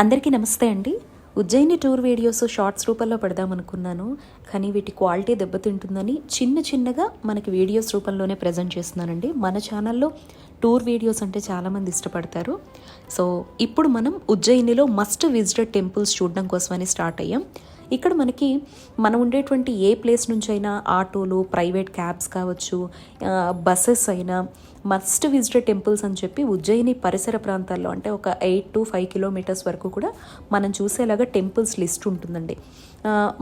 అందరికీ నమస్తే అండి. ఉజ్జయిని టూర్ వీడియోస్ షార్ట్స్ రూపంలో పెడదామనుకున్నాను కానీ వీటి క్వాలిటీ దెబ్బతింటుందని చిన్న చిన్నగా మనకి వీడియోస్ రూపంలోనే ప్రజెంట్ చేస్తున్నానండి. మన ఛానల్లో టూర్ వీడియోస్ అంటే చాలామంది ఇష్టపడతారు. సో ఇప్పుడు మనం ఉజ్జయినిలో మస్ట్ విజిటెడ్ టెంపుల్స్ చూడడం కోసమని స్టార్ట్ అయ్యాం. ఇక్కడ మనకి మనం ఉండేటువంటి ఏ ప్లేస్ నుంచి అయినా ఆటోలు ప్రైవేట్ క్యాబ్స్ కావచ్చు బస్సెస్ అయినా మస్ట్ విజిటెడ్ టెంపుల్స్ అని చెప్పి ఉజ్జయిని పరిసర ప్రాంతాల్లో అంటే ఒక ఎయిట్ టు ఫైవ్ కిలోమీటర్స్ వరకు కూడా మనం చూసేలాగా టెంపుల్స్ లిస్ట్ ఉంటుందండి.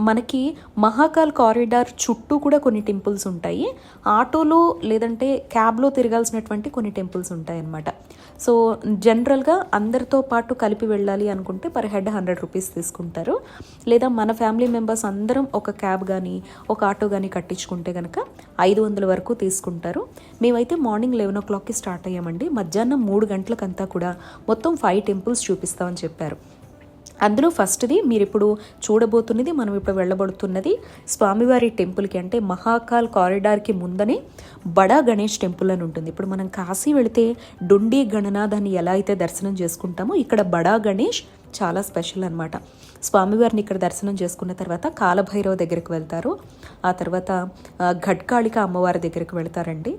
మనకి మహాకాల్ కారిడార్ చుట్టూ కూడా కొన్ని టెంపుల్స్ ఉంటాయి. ఆటోలో లేదంటే క్యాబ్లో తిరగాల్సినటువంటి కొన్ని టెంపుల్స్ ఉంటాయి అన్నమాట సో జనరల్గా అందరితో పాటు కలిపి వెళ్ళాలి అనుకుంటే పర్ హెడ్ హండ్రెడ్ రూపీస్ తీసుకుంటారు. లేదా మన ఫ్యామిలీ మెంబర్స్ అందరం ఒక క్యాబ్ కానీ ఒక ఆటో కానీ కట్టించుకుంటే కనుక ఐదు వందల వరకు తీసుకుంటారు. మేమైతే మార్నింగ్ లెవెన్ ఓ క్లాక్కి స్టార్ట్ అయ్యామండి. మధ్యాహ్నం మూడు గంటలకంతా కూడా మొత్తం ఫైవ్ టెంపుల్స్ చూపిస్తామని చెప్పారు. అందులో ఫస్ట్ది మీరు ఇప్పుడు చూడబోతున్నది మనం ఇప్పుడు వెళ్ళబడుతున్నది స్వామివారి టెంపుల్కి. అంటే మహాకాల్ కారిడార్కి ముందనే బడా గణేష్ టెంపుల్ అని ఉంటుంది. ఇప్పుడు మనం కాశీ వెళితే డుండి గణనాథ్ అని ఎలా అయితే దర్శనం చేసుకుంటామో ఇక్కడ బడా గణేష్ చాలా స్పెషల్ అనమాట స్వామివారిని ఇక్కడ దర్శనం చేసుకున్న తర్వాత కాలభైరవ దగ్గరికి వెళ్తారు. ఆ తర్వాత ఘట్కాళిక అమ్మవారి దగ్గరికి వెళ్తారండి.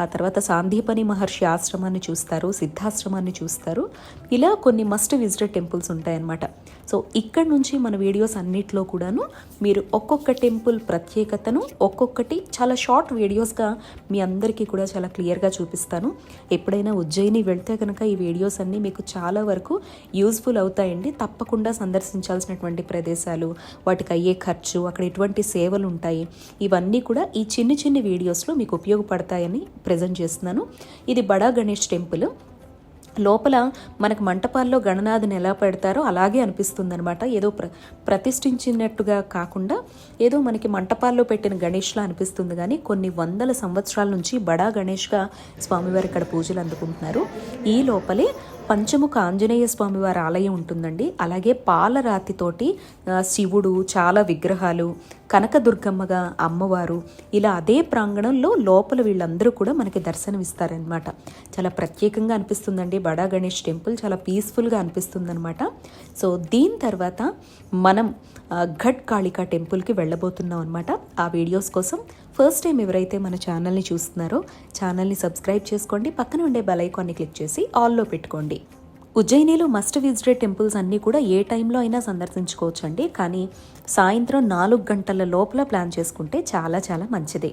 ఆ తర్వాత సాందీపని మహర్షి ఆశ్రమాన్ని చూస్తారు సిద్ధాశ్రమాన్ని చూస్తారు. ఇలా కొన్ని మస్ట్ విజిటెడ్ టెంపుల్స్ ఉంటాయన్నమాట. సో ఇక్కడ నుంచి మన వీడియోస్ అన్నిట్లో కూడాను మీరు ఒక్కొక్క టెంపుల్ ప్రత్యేకతను ఒక్కొక్కటి చాలా షార్ట్ వీడియోస్గా మీ అందరికీ కూడా చాలా క్లియర్గా చూపిస్తాను. ఎప్పుడైనా ఉజ్జయిని వెళ్తే కనుక ఈ వీడియోస్ అన్నీ మీకు చాలా వరకు యూస్ఫుల్ అవుతాయండి. తప్పకుండా సందర్శించాల్సినటువంటి ప్రదేశాలు వాటికి అయ్యే ఖర్చు అక్కడ ఎటువంటి సేవలు ఉంటాయి ఇవన్నీ కూడా ఈ చిన్ని చిన్ని వీడియోస్లో మీకు ఉపయోగపడతాయని ప్రజెంట్ చేస్తున్నాను. ఇది బడా గణేష్ టెంపుల్. లోపల మనకు మంటపాల్లో గణనాథుని ఎలా పెడతారో అలాగే అనిపిస్తుంది అనమాట ఏదో ప్ర ప్రతిష్ఠించినట్టుగా కాకుండా ఏదో మనకి మంటపాల్లో పెట్టిన గణేష్లా అనిపిస్తుంది కానీ కొన్ని వందల సంవత్సరాల నుంచి బడా గణేష్గా స్వామివారి ఇక్కడ పూజలు అందుకుంటున్నారు. ఈ లోపలే పంచముఖ ఆంజనేయ స్వామివారి ఆలయం ఉంటుందండి. అలాగే పాలరాతితోటి శివుడు చాలా విగ్రహాలు కనకదుర్గమ్మగా అమ్మవారు ఇలా అదే ప్రాంగణంలో లోపల వీళ్ళందరూ కూడా మనకి దర్శనం ఇస్తారనమాట చాలా ప్రత్యేకంగా అనిపిస్తుందండి. బడా గణేష్ టెంపుల్ చాలా పీస్ఫుల్గా అనిపిస్తుందనమాట సో దీని తర్వాత మనం ఘట్ కాళికా టెంపుల్కి వెళ్ళబోతున్నాం అనమాట ఆ వీడియోస్ కోసం ఫస్ట్ టైం ఎవరైతే మన ఛానల్ని చూస్తున్నారో ఛానల్ని సబ్స్క్రైబ్ చేసుకోండి. పక్కన ఉండే బెల్ ఐకాన్ని క్లిక్ చేసి ఆల్లో పెట్టుకోండి. ఉజ్జయినిలో మస్ట్ విజిటెడ్ టెంపుల్స్ అన్నీ కూడా ఏ టైంలో అయినా సందర్శించుకోవచ్చండి. కానీ సాయంత్రం నాలుగు గంటల లోపల ప్లాన్ చేసుకుంటే చాలా చాలా మంచిది.